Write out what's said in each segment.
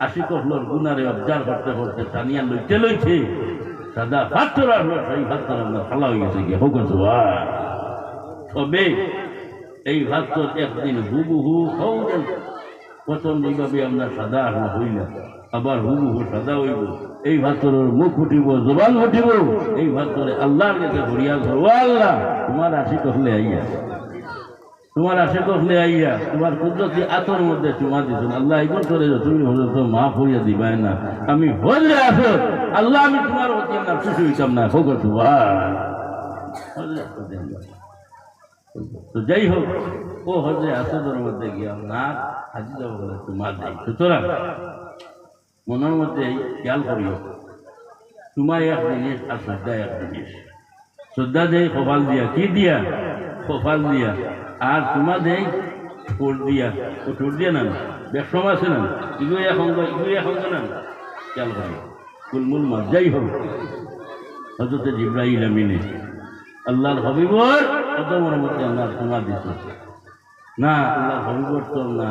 আশি কফলোর গুনারে অবজার করতে করতে টানিয়া লইতে সেই পাথর আমরা গেছে গিয়ে। এই ভাতর একদিন হুবহু হৌদেন প্রথম আপনার সাদা আসলো হইল আবার হুবহু সাদা হইব। এই ভাতরের মুখ উঠিব জবান উঠিব এই ভাতরে আল্লাহর ঘুরিয়া ধরো আল্লাহ, তোমার আশি কফলে আইয়া। তোমার আশে করলে আইয়া, তোমার কুদরতি আতর মধ্যে চুমা দিছেন আল্লাহ এগুন করে তুমি হলে তো মা হইয়া দিবাই না। আমি হলে আসো আল্লাহ, আমি তোমার অতি না, খুশি হইতাম না। হোক তো যাই হোক, ও হজরে আসদের মধ্যে গিয়ে আপনার হাজি যাব বলে তোমার দেয় সুতরাং মনের মধ্যে খেয়াল করিও তোমার এক জিনিস আর শ্রদ্ধা এক জিনিস। শ্রদ্ধা দেয় কপাল দিয়া কি দিয়া? কপাল দিয়া। আর তোমাদের ঠোঁট দিয়া। ও ঠোঁট দিয়া নাম ব্যবসম আছে না? ইগুয়া এখন ইগুয়া এখন নাম খেয়াল করে কুলমুল মজাই হবে হজরতে জিব্রাহিল আমিনে। আল্লাহর হবিবর কত মনে মধ্যে আল্লাহ তোমার দিত না, আল্লাহর হবিবর তো না।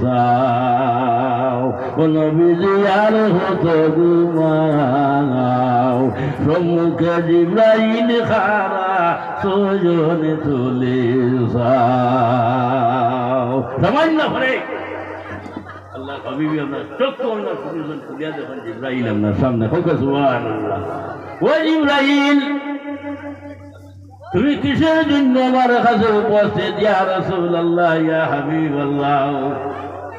সাও কোন বিধি আর হতো ঘুমাও। সম্মুখে জিব্রাহিল খারা সুজনে তুলে সাও সামান্য করে। আল্লাহ হাবিবি আপনার চক্ষু আপনার সুযোজন খুলিয়া দেখেন জিব্রাহিল আপনার সামনে। হোক, সুবহানাল্লাহ। ও জিব্রাহিল তুমি কিসের জন্য আমার কাছে উপস্থিত ইয়া রাসূলুল্লাহ ইয়া হাবিবাল্লাহ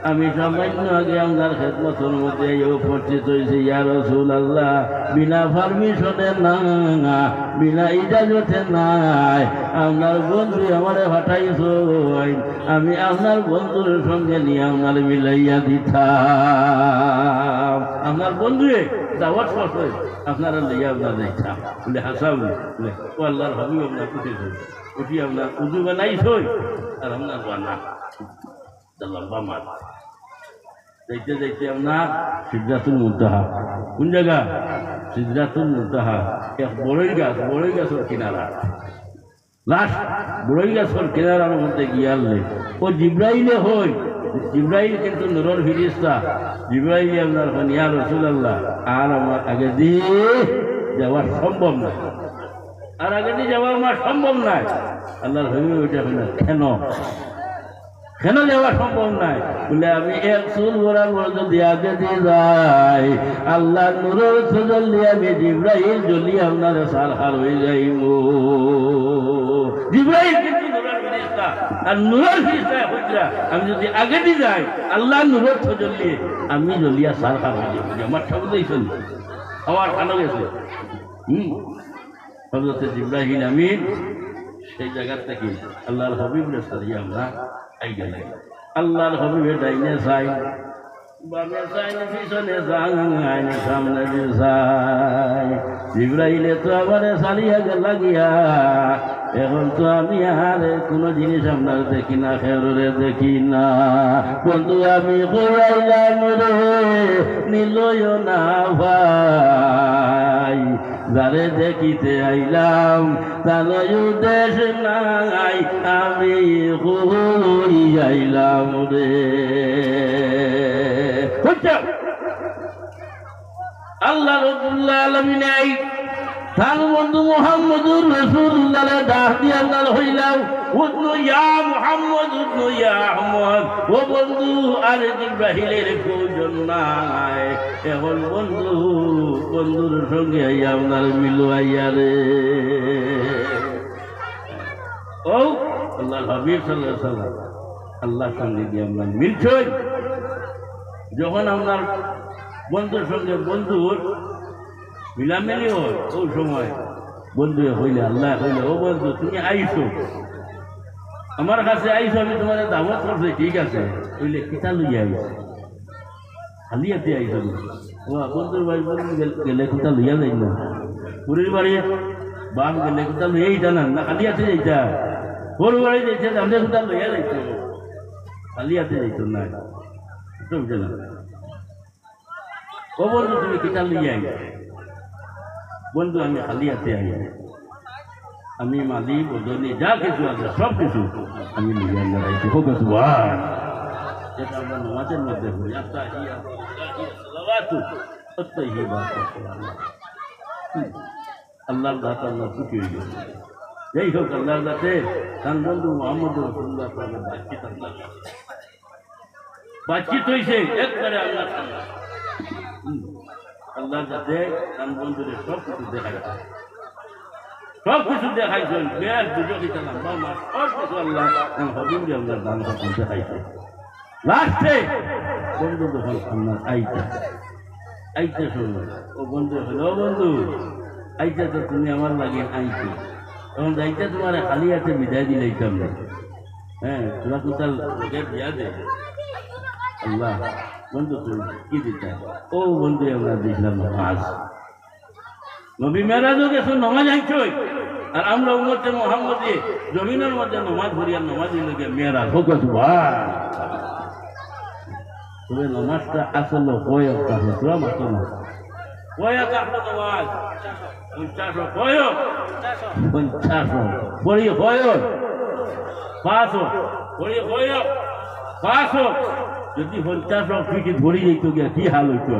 আমি সামান্য আগে আপনার খেদমতের মধ্যে উপস্থিত হয়েছি, ইয়া রাসূলুল্লাহ। বিনা পারমিশনে না, বিনা ইজাজতে নাই আপনার বন্ধু আমারে পাঠাইছো আমি আপনার বন্ধুর সঙ্গে নিয়ে আপনার মিলাইয়া দিতাম। আপনার বন্ধুয়ে দাওয়াত করছে, আপনারা লইয়া আপনার দিতাম বলে, হাসাব ও আল্লাহর হবি আপনার উঠে উঠি আপনার উজু বানাইছই, আর আপনার বানা। যাইতে যাইতে আপনার সিদ্ধাতুল মুন্তাহা। কোন জায়গা? সিদ্ধাতুল মুন্তাহা। এক বড়ই গাছ, বড়ই গাছের কিনারা। লাস্ট বড়ই গাছের কিনারার মধ্যে গিয়ালে ও জিব্রাইলে হই। জিব্রাইল কিন্তু নুরর ফিরিস্তা জিব্রাইল আপনার ইয়া রসুল্লাহ আর আমার আগে দিয়ে যাওয়া সম্ভব না আর আগে দিয়ে যাওয়া আমার সম্ভব নাই। আল্লাহর ভেবে ওইটা কেন? কেন যাওয়া সম্ভব নাই? বলে, আমি এক চুল বরাবর যদি আগে দিয়ে যাই। আল্লাহ নুরের সজল্লি আমি জিব্রাহিল জ্বলি, আপনার সার হার হয়ে যাইব। ফিরিস্তা আর আমি যদি আগে দিয়ে যাই আল্লাহ নুরের সজল্লি আমি জ্বলিয়া সার হার হয়ে যাব আমার সব দিয়েছেন আমার ভালো গেছে হুম? হজরতে জিব্রাহিল আমিন সেই জায়গার থেকে আল্লাহর হবিবরে সারিয়ে আমরা আই গেলে আল্লাহর হবিবে ডাইনে যাই যাই না পিছনে যাই সামনে দিয়ে যাই। জিব্রাইলে তো আমার সারিয়া গেল গিয়া এখন তো আমি আর কোনো জিনিস আপনার দেখি না, খেররে দেখি না। বন্ধু, আমি করাইলাম রে, নিলয় না ভাই। যারে দেখিতে আইলাম তালয় দেশ নাই আমি হই আইলাম রে। আল্লাহ রবুল্লাহ আলমিন তার বন্ধু মোহাম্মদুর রসুল্লাহ ডাক দিয়ে আল্লাহ হইলাম উদ্নু ইয়া মোহাম্মদ উদ্নু ইয়া আহমদ, ও বন্ধু, আর জিব্রাহিলের প্রয়োজন নাই। এখন বন্ধু, বন্ধুর সঙ্গে আইয়া আপনার মিলু আইয়া রে। ও আল্লাহ হাবিব সাল্লাহ সাল্লাম আল্লাহর সঙ্গে গিয়ে আপনার মিলছই যখন আপনার বন্ধুর সঙ্গে বন্ধুর মিলামেলি হয় ওই সময় বন্ধু হইলে আল্লাহ হইলে ও বন্ধু তুমি আইসো আমার কাছে আইসো আমি তোমার দাবত করছি ঠিক আছে হইলে কিতা লইয়া আইসো খালিয়াতে আইসো ও বন্ধুর বাড়ি বন্ধু গেলে কিতা লইয়া যাই না পুরীর বাড়ি বাপ গেলে কিতা লইয়াই জানান না খালিয়াতে যাইতা ওর বাড়ি যাইছে আমরা কিতা লইয়া যাইতো খালিয়াতে যাইতো না তো বুঝে ও বন্ধু তুমি কিতা লইয়া আইসো বন্ধু, আমি খালি হাতে আই আমি মালিক, ওজনে যা কিছু আছে, সব কিছু আমি নিজে আল্লাহ রাইছি হোক যেটা আমরা নামাজের মধ্যে সালাওয়াতু আত্তাহিয়াতু দাতা আল্লাহ খুশি হয়ে গেছে যাই হোক, আল্লাহর দাতে তার বন্ধু মোহাম্মদ রসুল্লাহ সাল্লাহ বাতচিত আল্লাহ বাতচিত হয়েছে একবারে আল্লাহ আল্লাহর কাছে বন্ধুদের সব কিছু দেখাইছে সব কিছু দেখাইছেন দুটো কিছু লম্বা মাস সব কিছু আল্লাহ হবিন যে আল্লাহর দান করতে দেখাইছে লাস্টে বন্ধু যখন আপনার আইটা আইতে শুনল ও বন্ধু হলো বন্ধু আইটা তো তুমি আমার লাগে আইতে। তখন যাইতে তোমার খালি হাতে বিদায় দিলাইতাম না হ্যাঁ তোরা কোথাও লোকের বিয়া দে আল্লাহ বন্ধু তুমি কি দিতে? ও বন্ধু, আমরা দেখলাম নামাজ নবী মেরাজও গেছো নমাজ আইছই আর আমরা উমতে মোহাম্মদে জমিনের মধ্যে নমাজ ভরিয়া নমাজ দিলে মেয়েরা হোক তবে নমাজটা আসলে মাতো না। কয়ক আপনার নমাজ? পঞ্চাশ কয়ক পঞ্চাশ পাঁচ পড়ি কয়ক পাঁচ যদি পঞ্চাশ ফিটি ধরে যেত গিয়া, কি হাল হইতো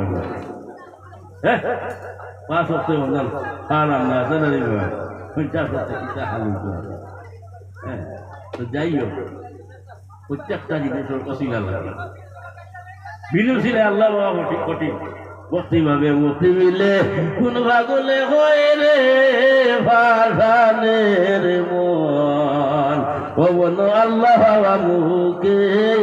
হ্যাঁ? পাঁচ ওনার হারাম না আছে না রে? পঞ্চাশ হচ্ছে হাল হইতো হ্যাঁ? তো যাই হোক, প্রত্যেকটা জিনিসের অসিলা লাগে। বিনু আল্লাহ বাবা কঠিন ভাবে মতি মিলে কোন ভাগলে হয় রে ভাষানের মন। পবন আল্লাহ বাবা মুখের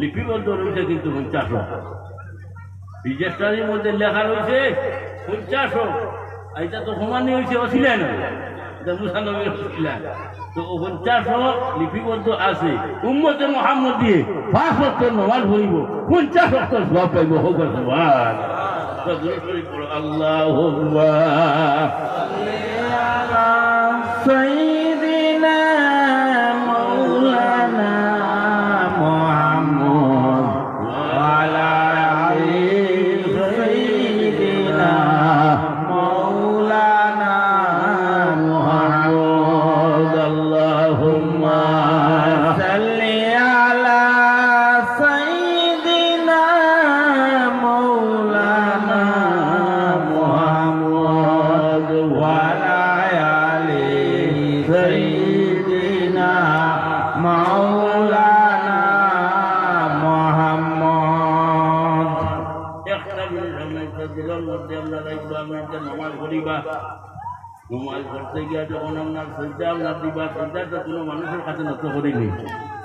লিপিবদ্ধ রয়েছে কিন্তু পঞ্চাশ রেজিস্টারির মধ্যে লেখা রয়েছে পঞ্চাশ এইটা তো সমানই হয়েছে অছিলা না? এটা মুসানবীর অছিলা তো পঞ্চাশ লিপিবদ্ধ আছে। উম্মতে মোহাম্মদ দিয়ে পাঁচ শক্ত নমাজ ভরিব পঞ্চাশ শক্ত সব পাইব, হোক সবার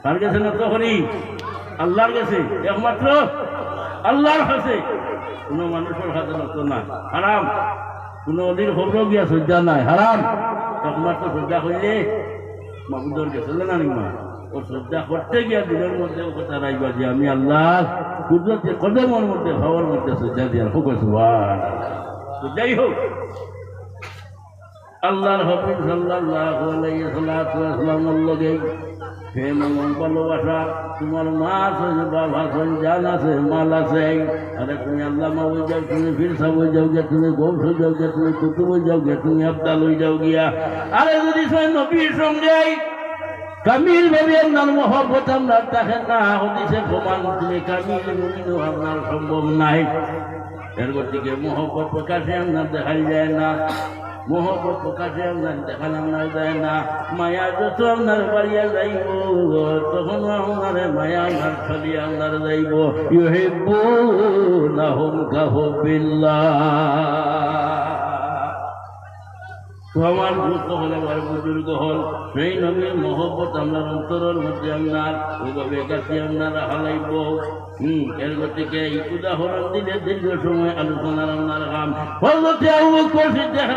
কার কাছে নত করি আল্লাহর কাছে। একমাত্র আল্লাহর কাছে। কোনো মানুষের কাছে নত না। হারাম। কোনো অলির খবর গিয়া সজ্জা নাই। হারাম। একমাত্র সজ্জা করলে মাবুদর না নিমা ও শ্রদ্ধা করতে গিয়া দিনের মধ্যে কথা রাখবা যে আমি আল্লাহ কুদরতে কদমের মধ্যে ভাবার মধ্যে শ্রদ্ধা দিয়ার হোক যাই হোক। আল্লাহর হবিব সাল্লাল্লাহু আলাইহি সাল্লামের লগে প্রেম এবং ভালোবাসা তোমার মা আছে বাবা আছে জান আছে মাল আছে তুমি আল্লাহ মা হয়ে যাও তুমি ফিরসা হয়ে যাও গে তুমি গৌস হয়ে যাও গে তুমি কুতুব হয়ে যাও গিয়া যদি সে নবীর সঙ্গে কামিল ভাবে আপনার মহব্বত আপনার দেখে না হদিসে প্রমাণ তুমি কামিল মুমিন আপনার সম্ভব নাই এর গতিকে মহব্বত প্রকাশে আপনার দেখাই যায় না। মহব্বত প্রকাশে আপনার দেখানো আপনার যায় না মায়া যত আপনার বাড়িয়া যাইব তখন আপনার মায়া আপনার ছবি আপনার যাইব ইহেব্ব না হোম কাহবিল্লা তো আমার দুঃখ হলে আমার বুজুর্গ হল সেই নবীর মহব্বত আপনার অন্তরের মধ্যে আপনার ওইভাবে কাছে আপনার হালাইব হুম, এর গতিকে এই উদাহরণ দিলে দীর্ঘ সময় আলোচনার আপনার কাম হজরতে আবু বকর সিদ্দিক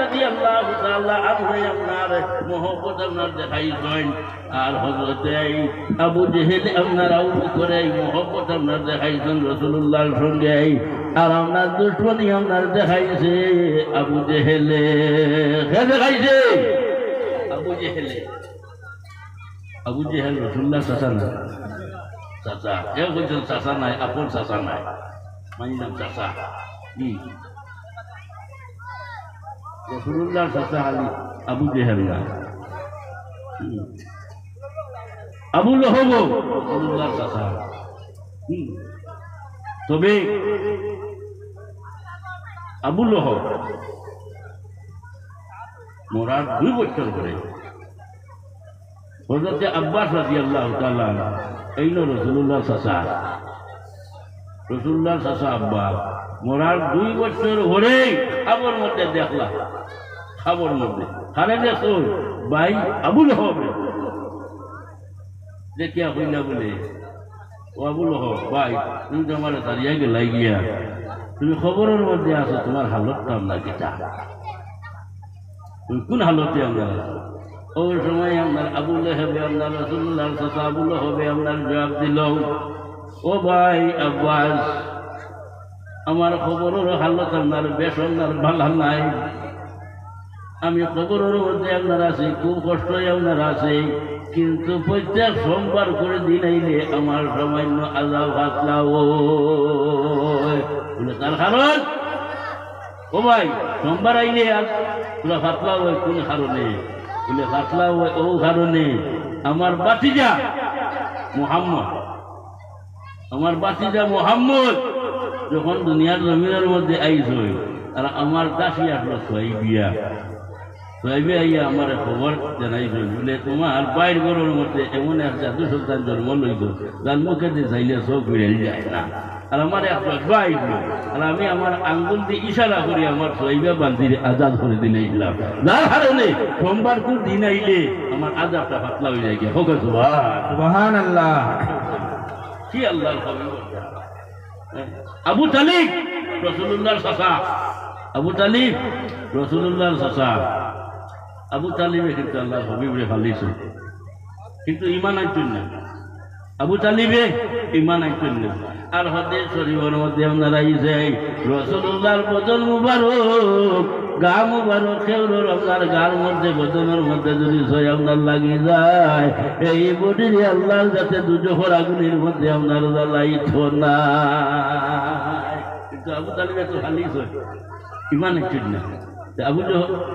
তাআলা আপনি আপনার মহব্বত আপনার দেখাইছেন আর হজরতে এই আবু জেহেল আপনার আবু বকর এই মহব্বত আপনার দেখাইছেন রাসূলুল্লাহর সঙ্গে। আর আপনার দুশ্মনী আপনার দেখাইছে, আবু জেহেলে। দেখাইছে? আবু জেহেলে। আবু জেহেল রসুল্লাহ চাচা না চাচা, কেউ বলছেন চাচা নাই, আপন চাচা নাই। মানি নাম চাচা। কি? রসুল্লাহ চাচা আলী, আবু জেহেল না। হুম। আবু লহব, রসুল্লাহ চাচা। হুম। তবে আবুল হক মোরার দুই বছর পরে হজরতে আব্বাস রাজি আল্লাহ এই নো রসুল্লাহ চাষা রসুল্লাহ চাষা আব্বাস মোরার দুই বছর হরে খাবর মধ্যে দেখলা। খাবর মধ্যে। খালে দেখো ভাই আবুল হবে দেখিয়া হইলা বলে, ও আবুল হক ভাই, তুমি তো আমার দাঁড়িয়ে গেলাই গিয়া তুমি খবরের মধ্যে আছো, তোমার হালতটা আমরা কিতা তুমি কোন হালতে আমরা ওই সময় আপনার আবুল হবে আপনার রসুল্লাহ সাথে আবুল হবে আপনার জবাব দিল, ও ভাই আব্বাস, আমার খবরের হালত আপনার বেশ, আপনার ভালো নাই। আমি খবরের মধ্যে আপনার আছি, খুব কষ্টই আপনার আছে, কিন্তু প্রত্যেক সোমবার করে দিন আইলে আমার সামান্য আজাব হাতলা ও বলে তার কারণ ও ভাই, সোমবার আইলে আর তোরা ফাতলা হয় কোন কারণে বলে ফাতলা হয় ও কারণে আমার বাতিজা মোহাম্মদ। আমার বাতিজা মোহাম্মদ যখন দুনিয়ার জমিনের মধ্যে আইস আর আমার কাছে আসলো সোয়াই বিয়া সোয়াইবে আইয়া আমার খবর জানাইছে, বলে তোমার বাইর ঘরের মধ্যে এমন এক জাদু সন্তান জন্ম লইব যার মুখে দিয়ে চাইলে চোখ ফিরে যায় না। আর আমার একটা বাইর আর আমি আমার আঙ্গুল দিয়ে ইশারা করি আমার সোয়াইবে বান্দি আজাদ করে দিলে ইসলাম যার কারণে সোমবার কোন দিন আইলে আমার আজাবটা পাতলা হয়ে যায় হোক সুবহান আল্লাহ কি আল্লাহর খবর? আবু তালিব রসুল্লাহর চাচা। আবু তালিব রসুল্লাহর চাচা। আবু তালিবে কিন্তু আল্লাহর হবিবরে ফালিছে। কিন্তু ইমান আনছেন না। আবু তালিবে ইমান আনছেন না। আর হতে শরীফের মধ্যে আপনারা ইসে রসুল্লাহর বদল মুবারক, গা মুবারক খেউর আপনার গার মধ্যে, বদনের মধ্যে যদি সই আপনার লাগি যায়, এই বডির আল্লাহর যাতে দুজোহর আগুনের মধ্যে আপনার জ্বালাইত না। কিন্তু ইমান আনছেন না। আবু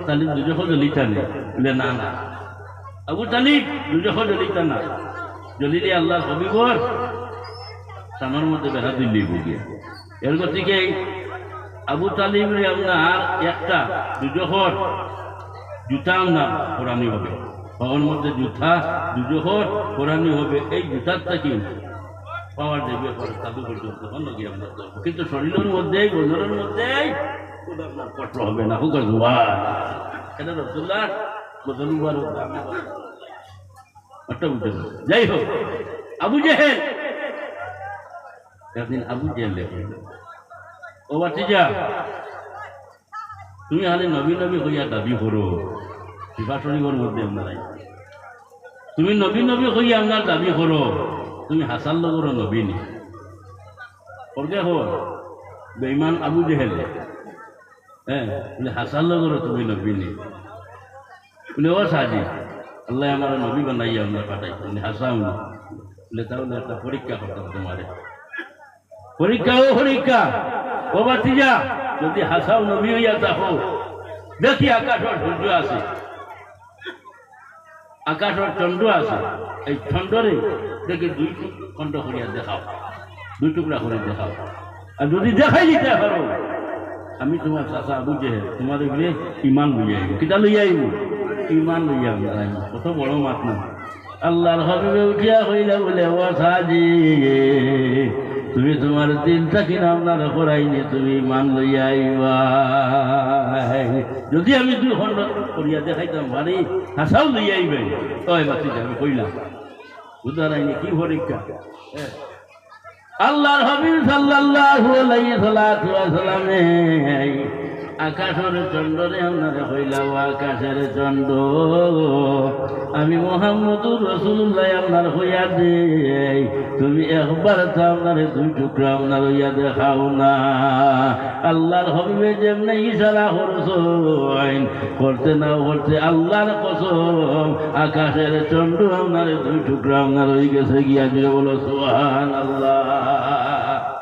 তালিব দুজোহ জ্বলিতা নেই। না না। আবু তালিব দুজোহ জ্বলিতা না। জ্বলিলে আল্লাহ হবিবর সামার মধ্যে বেড়া দিল্লি গিয়ে এর গতিকে আবু তালিবরে আপনার একটা দুজোহর জুতা আপনার কোরআনি হবে। পাওয়ার মধ্যে জুতা দুজোহর কোরআনি হবে। এই জুতার থেকে পাওয়ার দেবে সাধু পর্যন্ত। লগিয়ে আপনার। কিন্তু শরীরের মধ্যেই, বন্ধনের মধ্যেই আপনার হবে না। হুকার ধোয়া এটা রসুল্লাহ বদল মুবারক দাম একটা পারছি। যাই হোক, আবু জেহেল একদিন আবু জেহেল লেখেন ও বাতিজা তুমি হালে নবী নবী হইয়া দাবি করো। বিভাষণীর মধ্যে আপনারাই তুমি নবী নবী হইয়া আপনার দাবি করো। তুমি হাসান লগর নবী নি। করবে হো বেইমান আবু জেহেল হ্যাঁ বলে হাসান লগর তুমি নবী নি। বলে, ও সাজি, আল্লাহ আমার নবী বানাই আপনার পাঠাইছে। উনি হাসাও না বলে, তাহলে একটা পরীক্ষা করতাম তোমারে। পরীক্ষা ও পরীক্ষা ও বাতিজা যদি হাসাও নবী হইয়া থাকো দেখি আকাশ আর সূর্য আছে। আকাশ আর চন্দ্র আছে। এই চন্দ্রে দেখি দুই খণ্ড করিয়া দেখাও। দুই টুকরা করে দেখাও। আর যদি দেখাই দিতে পারো আমি তোমার চাষা বুঝে তোমার এগুলো ইমান লইয়া আইব কিতা লইয়া আইব ইমান লইয়া আইব কত বড় মাত না আল্লাহর হবিবে উঠিয়া হইলে বলে, ও সাজি তুমি তোমার দিনটা কিনা আপনার করাইনি, তুমি মান লইয়া আইবা। যদি আমি দুই খণ্ড করিয়া দেখাইতাম মানে হাসাও লইয়া আইবে। তয় বাতি আমি কইলাম। বুঝারাইনি কি পরীক্ষা? আল্লাহর হাবিব সাল্লাল্লাহু আলাইহি সাল্লাতু ওয়াসাল্লামে আকাশের চন্দ্রে আপনারে হইলাম আকাশের চন্দ্র। আমি মোহাম্মদুর রসুল্লাহ আপনার হইয়া দে তুমি একবার তো আপনার দুই টুকরা আপনার হইয়া দেখাও না। আল্লাহর হবিবে যেমনি ইশারা করছেন করতে না করতে আল্লাহর কসম, আকাশের চন্দ্র আপনার দুই টুকরা আপনার হয়ে গেছে গিয়া। দিয়ে বলো সোহান আল্লাহ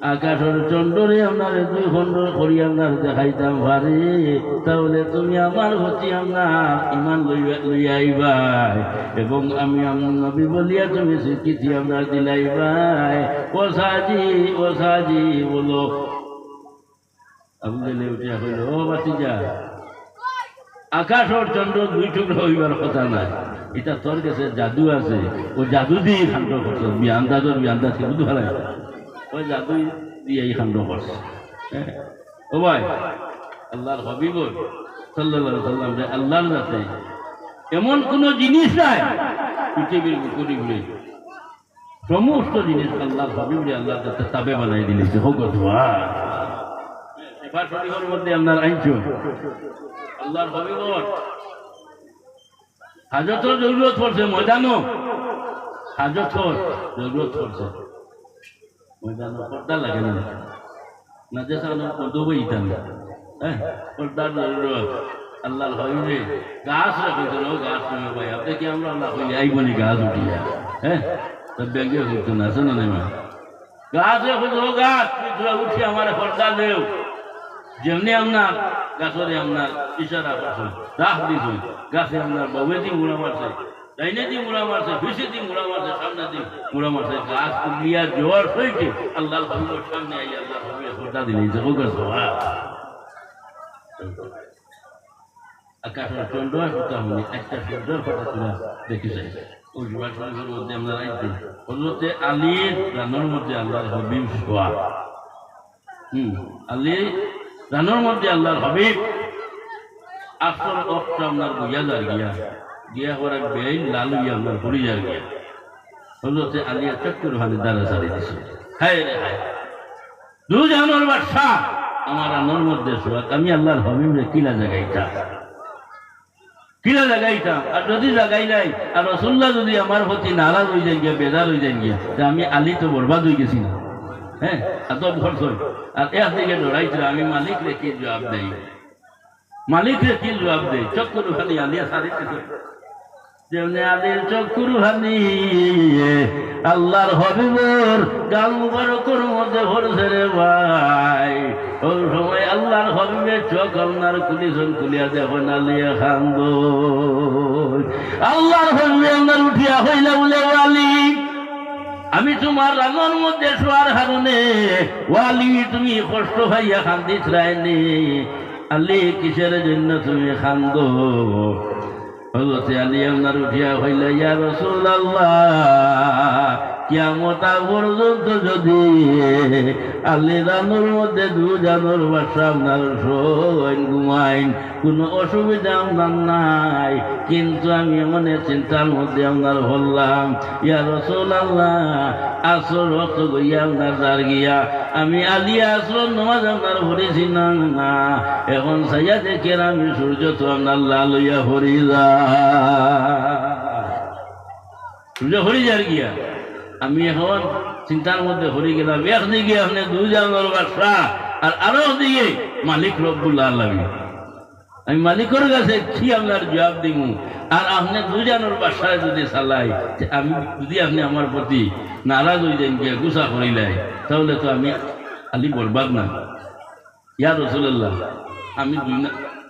আকাশের চন্দ্রে আপনার দুই খণ্ড করি আপনার দেখাইতাম পারি তাহলে তুমি আমার প্রতি আপনার ইমান লইবা লইয়া আইবাই। এবং আমি আমার নবী বলিয়া তুমি স্বীকৃতি আপনার দিলাইবাই ও সাজি ও সাজি, বলো। আপনি উঠিয়া কইল, ও বাতিজা আকাশ আর চন্দ্র দুই টুকরা হইবার কথা নাই। এটা তোর কাছে জাদু আছে। ও জাদু দিয়ে খান্ড করছে। বিয়ান্দাজর বিয়ান্দাজ কি বুঝতে পারে ওই জাদু দিয়ে এই করছে হ্যাঁ? ও ভাই, আল্লাহর হবিব সাল্লাহ সাল্লাম আল্লাহর যাতে এমন কোন জিনিস নাই, পৃথিবীর বুকুরি ঘুরে। সমস্ত জিনিস আল্লাহর হবিব আল্লাহর যাতে তাবে বানাই দিলেছে হোক এবার শরীফের মধ্যে আপনার আইনছো আল্লাহর হবিবর হাজতর জরুরত পড়ছে, ময়দানও। হাজতর জরুরত পড়ছে। ময়দান পর্দা লাগে না না যে সামনে পর্দা বইতাম হ্যাঁ পর্দার আল্লাহর হবিবে গাছ রাখিত না গাছ নেমে ভাই আপনি কি আমরা আল্লাহ হইলে আইবনি গাছ উঠিয়া হ্যাঁ তো ব্যাগে হইতো না শোনো নেমা গাছ রাখিত গাছ তুই উঠি আমার পর্দা দেও যেমনি আপনার গাছরে আপনার ইশারা করছে রাখ দিছে গাছে আপনার দিয়ে মুড়া মারছে জোয়ার সইকে আল্লাহ আল্লাহর হবিব আল্লাহর আসর অক্ট আপনার যার গিয়া গিয়া করার বেইন লালু আপনার পড়ি গিয়া হজরতে আলিয়া চক্কর সারি দিছে। হায় রে হায়। আমার রানোর মধ্যে সোয়াত আমি আল্লাহর হাবিব রে কিলা জায়গাইটা কিলা জাগাইতাম। আর যদি জাগাই নাই, আর রসুল্লাহ যদি আমার প্রতি নারাজ হয়ে যায় গিয়া, বেজার হয়ে যায় গিয়া, তা আমি আলি তো বরবাদ হয়ে গেছি না হ্যাঁ? এত ভরস আর এর থেকে লড়াইছিল, আমি মালিক রে কি জবাব দেই? মালিক রে কি জবাব দেই? চক্কর খালি আলিয়া সারি যেমনি আলীর চক্কর হানি আল্লাহর হবিবর গাল মুবারকর মধ্যে ভরছে রে ভাই। ওই সময় আল্লাহর হবিবের চোখ আপনার কুলিশন কুলিয়া দেখুন আলিয়া খান্দ আল্লাহর হবিবে আপনার উঠিয়া হইলা বলে আলী আমি তোমার রাঙর মধ্যে শোয়ার হারণে ওয়ালি, তুমি কষ্ট ভাইয়া খান্দিস রায়নি আলি কিসের জন্য তুমি খান্দ হজরতে আলী আপনার উঠিয়া হইলে ইয়া রসুল কিয়ামত পর্যন্ত যদি আলী মধ্যে দু জানুর বাসা আপনার শোন ঘুমাইন, কোনো অসুবিধা আপনার নাই। কিন্তু আমি মনে চিন্তার মধ্যে আপনার বললাম, ইয়া রসুল আল্লাহ আসর রক্ত গইয়া আপনার দার গিয়া, আমি আলিয়া আসর নমাজ আপনার ভরেছি না না। এখন সাইয়া দেখে আমি সূর্য তো আপনার লাল হইয়া হরি যা সূর্য হরি যার গিয়া? আমি এখন চিন্তার মধ্যে হরি গেলাম। একদিকে আপনি দুই বাসা আর আরও দিকে মালিক রব্বুল্লাহ আলমী আমি মালিকের কাছে কি আপনার জবাব দিব আর আপনি দুজনের বাসায় যদি চালাই আমি যদি আপনি আমার প্রতি নারাজ হয়ে যান, গিয়া গুসা করিলাই তাহলে তো আমি খালি বরবাদ না। ইয়া রসুল্লাহ আমি দুই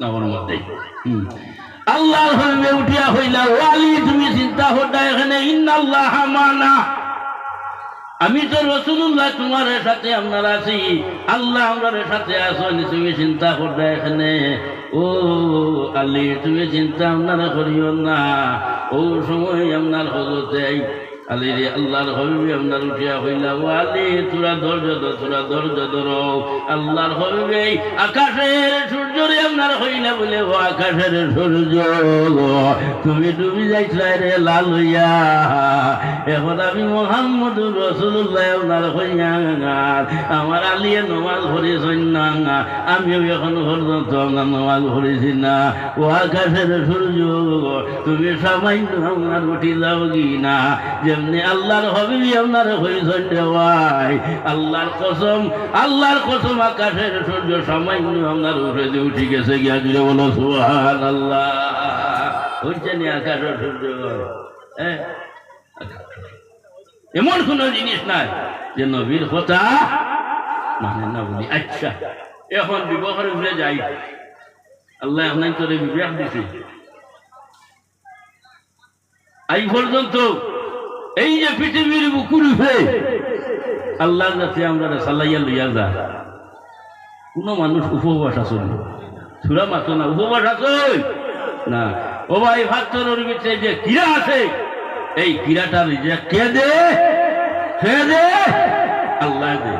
নামের মধ্যে। হইবে উঠিয়া হইলা ওয়ালি, তুমি চিন্তা হতা এখানে ইন্নাল্লাহ মানা। আমি তো রসুল্লাহ তোমার সাথে আপনার আছি। আল্লাহ আমার সাথে আসো তুমি চিন্তা করবে এখানে। ও আলী তুমি চিন্তা আপনারা করিও না। ও সময় আপনার হজতে আলী আল্লাহর হবিবি আপনার উঠিয়া হইলা ও আলী, তোরা ধৈর্য ধর, তোরা ধৈর্য ধর। আল্লাহর হবিবি আকাশের সূর্য রে আপনার হইলা বলে, ও আকাশের সূর্য, তুমি ডুবি যাইছিলা রে লাল হইয়া। এখন আমি মোহাম্মদ রসুল্লাহ আপনার হইয়া আমার আলিয়ে নমাজ পড়েছেন না, আমিও এখন পর্যন্ত আপনার নমাজ না। ও আকাশের সূর্য, তুমি সামান্য আপনার উঠি যাও কি না যেমনি আল্লাহর হবে আপনার হয়েছেন দেওয়াই আল্লাহর কসম আল্লাহর কসম আকাশের সূর্য সামান্য আপনার উঠে দিয়ে উঠি গেছে গিয়া দিয়ে বলো সুহান আল্লাহ হচ্ছে নি আকাশের সূর্য? এমন কোন জিনিস নাই যে নবীর কথা মানে না বলি। আচ্ছা এখন বিবাহের উপরে যাই। আল্লাহ আপনার তোরে বিবাহ দিছে। এই পর্যন্ত এই যে পৃথিবীর বুকুর উপরে আল্লাহ যাতে আমরা সাল্লাইয়া লইয়া যা। কোন মানুষ উপবাস আসল সুরা মাতো না, উপবাস আসল না। ও ভাই ভাতর ভিতরে যে কিরা আছে, এই কিরাটার যে কে দে? কে দে? আল্লাহ দে।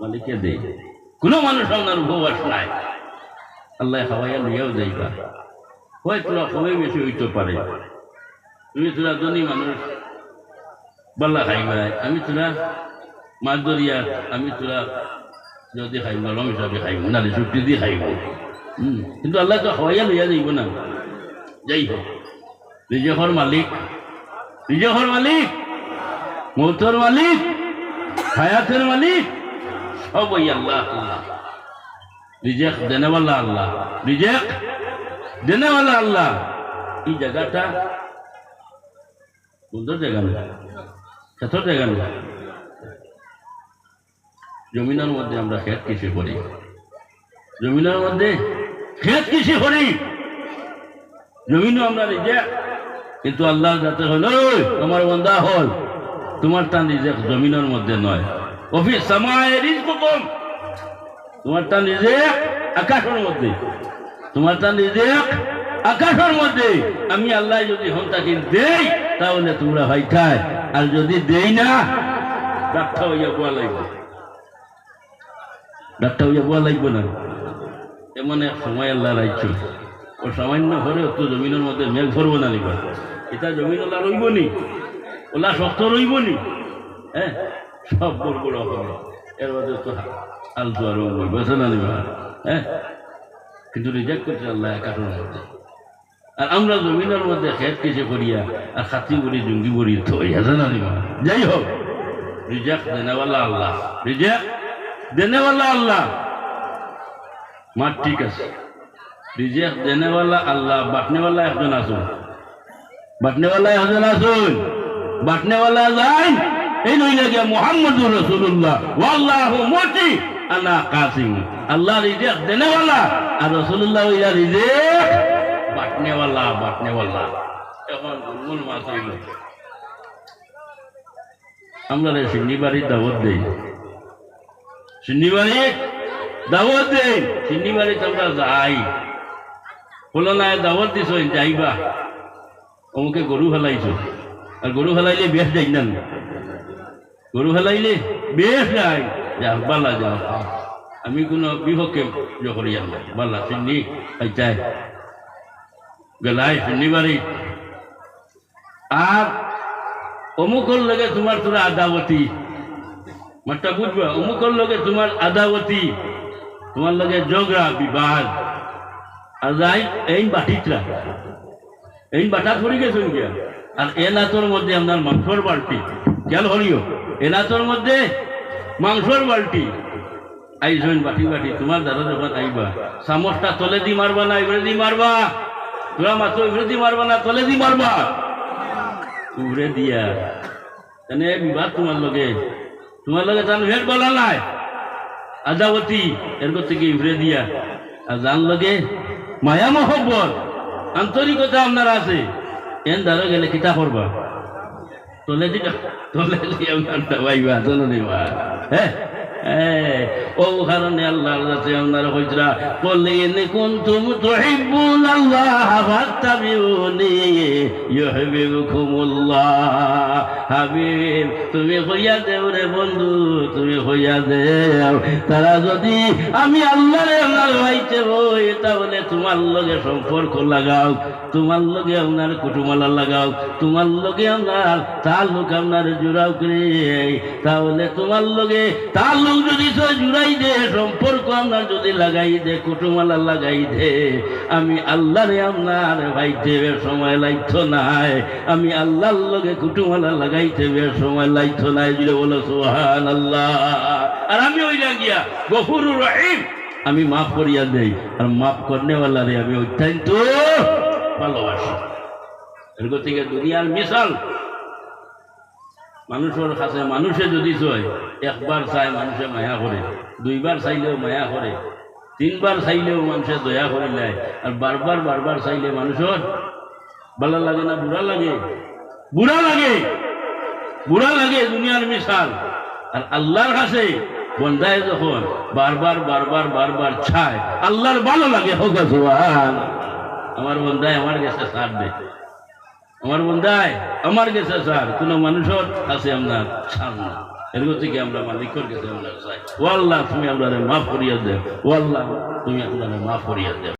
মালিকে দে। কোন মানুষ আপনার উপবাস নাই। আল্লাহ হাওয়াইয়া লইয়াও যাইবা। হয় তোরা কমে বেশি হইতে পারে। তুমি তোরা ধনী মানুষ। বাল্লা খাইবাই আমি তোরা মাছ দরিয়া আমি তোরা যদি খাইব লম হিসাবে খাইব নালে চুক্তি দিয়ে খাইব কিন্তু আল্লাহ তো হাওয়াইয়া লইয়া যাইব না। যাই হোক রিজেকর মালিক রিজেকর মালিক, মৌতর মালিক, হায়াতের মালিক, সব ওই আল্লাহ আল্লাহ। রিজেক দেনেওয়ালা আল্লাহ রিজেক দেনেওয়ালা আল্লাহ। এই জায়গাটা সুন্দর জায়গা না এত জায়গা না জমিনের মধ্যে আমরা খেত কৃষি করি? জমিনের মধ্যে খেত কৃষি করি? জমিনও আমরা নিজে। কিন্তু আল্লাহ যাতে হল "ওই, আমার বন্ধা হল। তোমার তা নিজে জমিনের মধ্যে নয়। অফিস সামায় রিজকুকুম। তোমার তা নিজে আকাশের মধ্যে। তোমার তা নিজে আকাশের মধ্যে। আমি আল্লাহ যদি হন তাকে দেই তাহলে তোমরা ভাই খায় আর যদি দেই না, ডাক্তার হইয়া বোয়া লাগবে। ডাক্তার হইয়া বোয়া লাগবে না। এমন এক সময় আল্লাহ রাইছো। ও সামান্য ঘরে তো জমিনের মধ্যে মেঘ ধরবো না নিবা। এটা জমিন ওলা রইব নি? ওলা শক্ত রইব নি? হ্যাঁ? সব বড় হবে। এর মধ্যে তো আলতু আর বেছে না নিবা? হ্যাঁ? কিন্তু রিজেক্ট করছে আল্লাহ মধ্যে। আর আমরা জমিনের মধ্যে খেত কিছু করিয়া আর খাতি করি, জঙ্গি করি যাই হোক। দেনেওয়ালা আল্লাহ। রিজেক্ট দেনেওয়ালা আল্লাহ। ঠিক আছে। রিজেক আল্লাহ বাটনেওয়ালা একজন আসুন। বাটনেওয়ালা একজন আসুন। বাটনেওয়ালা যাই। এই নইলে গিয়া মোহাম্মদুর রসুল্লাহ ওয়াল্লাহ মতি আল্লাহ কাসিম। আল্লাহ রিজেক দেনেওয়ালা আর রসুল্লাহ ইয়া রিজেক বাটনেওয়ালা বাটনেওয়ালা এখন মূল মাছ আমরা সিন্নি দাওয়াত দেই। বাড়ি দাওয়াত দেই। বাড়িতে আমরা যাই। ফলনায় দাওয়াত দিছ, যাইবা। অমুকে গরু ফেলাইছো আর গরু ফেলাইলে বেশ যাই না। গরু ফেলাইলে বেশ যাই যা বালা যাও আমি কোনো বিপক্ষে যখন বালা চিনি চাই গেলাই চিনি বাড়ি আর অমুকর লগে তোমার তোরা আদাবতী মারটা বুঝবা অমুকর লগে তোমার আদাবতী তোমার লগে ঝগড়া, বিবাদ। আর যাই, এই বাটিতরা এই বাটা ধরে গেছেন গিয়া আর এ নাচর মধ্যে আপনার মাংসর বালতি খেয়াল হরিও এ নাচর মধ্যে মাংসর বালতি আইসবেন বাটি বাটি তোমার দাদা যখন আইবা চামচটা তলে দি মারবা না এবারে দি মারবা তোরা মাত্র এবারে দি মারবা না তলে দি মারবা। উড়ে দিয়া। তেনে বিবাদ তোমার লগে। তোমার লগে তার ভেট বলা নাই। আদাবতী এরপর থেকে উড়ে দিয়া? আর যার লগে মায়া মহব্বত আন্তরিকতা আপনার আছে এন দ্বারা গেলে কিতা করবা? তোলে দিটা তোলে দিয়ে আপনার দিবা হ্যাঁ, ও কারণে আল্লাহর কাছে আপনারা কইতরা বললেন কুনতুম তুহিব্বুন আল্লাহ হাবিব, তুমি হইয়া দেও রে বন্ধু, তুমি হইয়া দেও। তারা যদি আমি আল্লাহরে আল্লাহর হই, তাহলে তোমার লগে সম্পর্ক লাগাও, তোমার লগে আপনার কুটুমালা লাগাও, তোমার লগে আপনার তালুক আপনার জোড়াও করে, তাহলে তোমার লগে তালুক যদি সে জুড়াই দে, সম্পর্ক আপনার যদি লাগাই দে, কুটুমালা লাগাই দে, আমি আল্লাহরে আপনার ভাইতে সময় লাগতো নাই, আমি আল্লাহর লগে কুটুমালা লাগাইতে সময় লাগতো নাই যদি বলো সোহান আল্লাহ আর আমি ওই গিয়া, গফুরুর রহিম, আমি মাফ করিয়া দেই, আর মাফ করনেওয়ালা রে আমি অত্যন্ত ভালোবাসি। এর থেকে দুনিয়ার মিশাল মানুষের কাছে মানুষে যদি চয় একবার চাই মানুষে মায়া করে দুইবার চাইলেও মায়া করে তিনবার চাইলেও মানুষে দয়া করে নেয় আর বারবার বারবার চাইলে মানুষের ভালো লাগে না বুড়া লাগে? বুড়া লাগে। বুড়া লাগে দুনিয়ার মিশাল আর আল্লাহর কাছে বন্ধায় যখন বারবার বারবার বারবার ছায় আল্লাহর ভালো লাগে হোক আমার বন্ধায় আমার কাছে সার দেয় আমার বন্ধায় আমার কাছে স্যার কোন মানুষের আছে আপনার ছাড় না। আমরা মালিকের আমরা আল্লাহ, তুমি আপনারা মাফ করিয়া দেও। ও আল্লাহ, তুমি আপনারা মাফ করিয়া দেও।